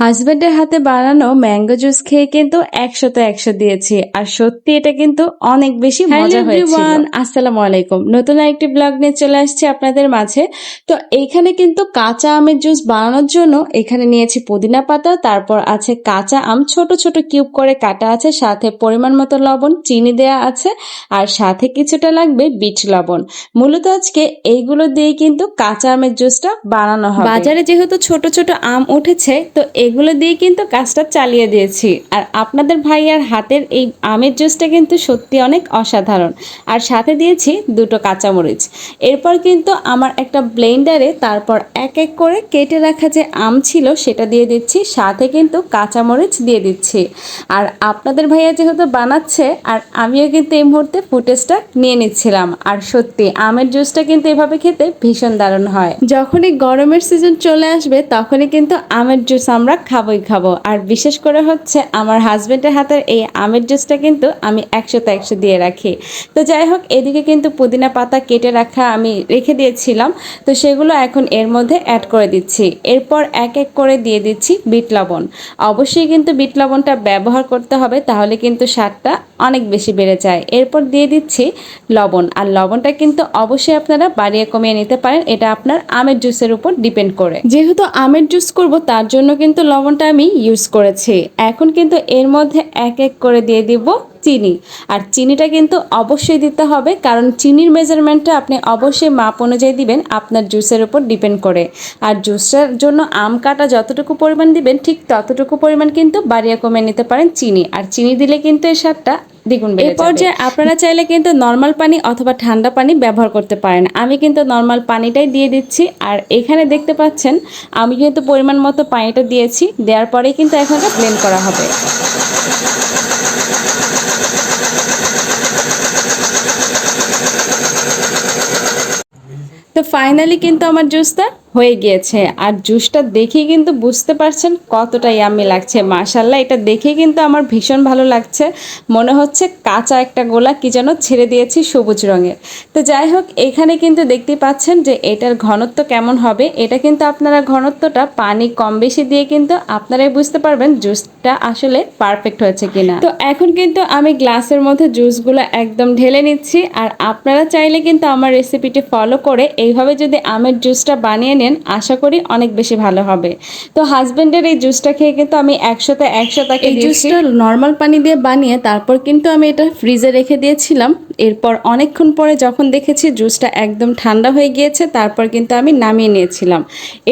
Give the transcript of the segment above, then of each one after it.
হাজবেন্ডের হাতে বানানো ম্যাঙ্গো জুস খেয়ে কিন্তু একশোতে একশো দিয়েছি। আর সত্যি এটা কিন্তু অনেক বেশি মজা হয়েছিল। আসসালামু আলাইকুম। নতুন একটি ব্লগ নিয়ে চলে আসছি আপনাদের মাঝে। তো এইখানে কিন্তু কাঁচা আমের জুস বানানোর জন্য এখানে নিয়েছি পুদিনা পাতা তারপর আছে কাঁচা আম ছোট ছোট কিউব করে কাটা আছে সাথে পরিমাণ মতো লবণ চিনি দেয়া আছে আর সাথে কিছুটা লাগবে বিট লবণ। মূলত আজকে এইগুলো দিয়ে কিন্তু কাঁচা আমের জুসটা বানানো হবে। বাজারে যেহেতু ছোট ছোট আম উঠেছে তো এগুলো দিয়ে কিন্তু কাজটা চালিয়ে দিয়েছি। আর আপনাদের ভাইয়ার হাতের এই আমের জুসটা কিন্তু সত্যি অনেক অসাধারণ। আর সাথে দিয়েছি দুটো কাঁচামরিচ। এরপর কিন্তু আমার একটা ব্লেন্ডারে তারপর এক এক করে কেটে রাখা যে আম ছিল সেটা দিয়ে দিচ্ছি, সাথে কিন্তু কাঁচামরিচ দিয়ে দিচ্ছি। আর আপনাদের ভাইয়া যেহেতু বানাচ্ছে, আর আমিও কিন্তু এই মুহূর্তে ফুটেজটা নিয়ে নিচ্ছিলাম। আর সত্যি, আমের জুসটা কিন্তু এভাবে খেতে ভীষণ দারুণ হয়। যখনই গরমের সিজন চলে আসবে, তখনই কিন্তু আমের জুস আমরা খাবোই খাব। আর বিশেষ করে হচ্ছে আমার হাজব্যান্ডের হাতের এই আমের জুসটা কিন্তু আমি একশোতে একশো দিয়ে রাখি। তো যাই হোক, এদিকে কিন্তু পুদিনা পাতা কেটে রাখা আমি রেখে দিয়েছিলাম। তো সেগুলো এখন এর মধ্যে অ্যাড করে দিচ্ছি। এরপর এক এক করে দিয়ে দিচ্ছি বিট লবণ। অবশ্যই কিন্তু বিট লবণটা ব্যবহার করতে হবে, তাহলে কিন্তু স্বাদটা অনেক বেশি বেড়ে যায়। এরপর দিয়ে দিচ্ছি লবণ। আর লবণটা কিন্তু অবশ্যই আপনারা বাড়িয়ে কমিয়ে নিতে পারেন, এটা আপনার আমের জুসের উপর ডিপেন্ড করে। যেহেতু আমের জুস করব, তার জন্য কিন্তু লবণটা আমি ইউজ করেছি। এখন কিন্তু এর মধ্যে এক এক করে দিয়ে দিব চিনি। আর চিনিটা কিন্তু অবশ্যই দিতে হবে, কারণ চিনির মেজারমেন্টটা আপনি অবশ্যই মাপ অনুযায়ী দিবেন, আপনার জুসের উপর ডিপেন্ড করে। আর জুসের জন্য আম কাটা যতটুকু পরিমাণ দিবেন, ঠিক ততটুকু পরিমাণ কিন্তু বাড়িয়া কমে নিতে পারেন চিনি। আর চিনি দিলে কিন্তু এই স্বাদটা দ্বিগুণ বেড়ে যাবে। যে আপনারা চাইলে কিন্তু নর্মাল পানি অথবা ঠান্ডা পানি ব্যবহার করতে পারেন। আমি কিন্তু নর্মাল পানিটাই দিয়ে দিচ্ছি। আর এখানে দেখতে পাচ্ছেন আমি কিন্তু পরিমাণ মতো পানিটা দিয়েছি। দেওয়ার পরেই কিন্তু এখন ব্লেন্ড করা হবে। তো ফাইনালি কিন্তু আমার জুসটা হয়ে গিয়েছে। আর জুসটা দেখেই কিন্তু বুঝতে পারছেন কতটা ইয়ামি লাগছে। মাশাল্লাহ এটা দেখে কিন্তু আমার ভীষণ ভালো লাগছে। মনে হচ্ছে কাঁচা একটা গোলা কি যেন ছেড়ে দিয়েছি সবুজ রঙের। তো যাই হোক, এখানে কিন্তু দেখতে পাচ্ছেন যে এটার ঘনত্ব কেমন হবে। এটা কিন্তু আপনারা ঘনত্বটা পানি কম বেশি দিয়ে কিন্তু আপনারাই বুঝতে পারবেন জুসটা আসলে পারফেক্ট হয়েছে কিনা। তো এখন কিন্তু আমি গ্লাসের মধ্যে জুসগুলো একদম ঢেলে নিচ্ছি। আর আপনারা চাইলে কিন্তু আমার রেসিপিটি ফলো করে এইভাবে যদি আমের জুসটা বানিয়ে নেন আশা করি অনেক বেশি ভালো হবে। তো হাজবেন্ডের এই জুসটা খেয়ে কিন্তু আমি একশোতে একশো তাকে এই জুসটা নর্মাল পানি দিয়ে বানিয়ে তারপর কিন্তু আমি এটা ফ্রিজে রেখে দিয়েছিলাম। এরপর অনেকক্ষণ পরে যখন দেখেছি জুসটা একদম ঠান্ডা হয়ে গিয়েছে, তারপর কিন্তু আমি নামিয়ে নিয়েছিলাম।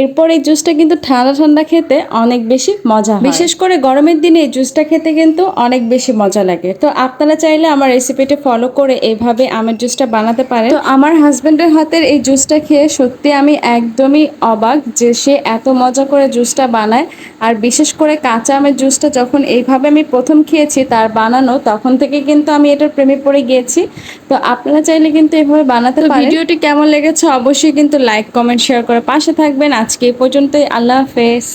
এরপর এই জুসটা কিন্তু ঠান্ডা ঠান্ডা খেতে অনেক বেশি মজা বিশেষ করে গরমের দিনে এই জুসটা খেতে কিন্তু অনেক বেশি মজা লাগে। তো আপনারা চাইলে আমার রেসিপিটি ফলো করে এইভাবে আমের জুসটা বানাতে পারেন। তো আমার হাজব্যান্ডের হাতের এই জুসটা খেয়ে সত্যি আমি একদমই অবাক যে সে এত মজা করে জুসটা বানায়। আর বিশেষ করে কাঁচা আমের জুসটা যখন এইভাবে আমি প্রথম খেয়েছি, তার বানানো, তখন থেকে কিন্তু আমি এটার প্রেমে পড়ে গিয়েছি। তো আপনারা চাইলে কিন্তু এভাবে বানাতে পারেন। ভিডিওটি কেমন লেগেছে অবশ্যই কিন্তু লাইক কমেন্ট শেয়ার করে পাশে থাকবেন। আজকে এই পর্যন্তই। আল্লাহ হাফেজ।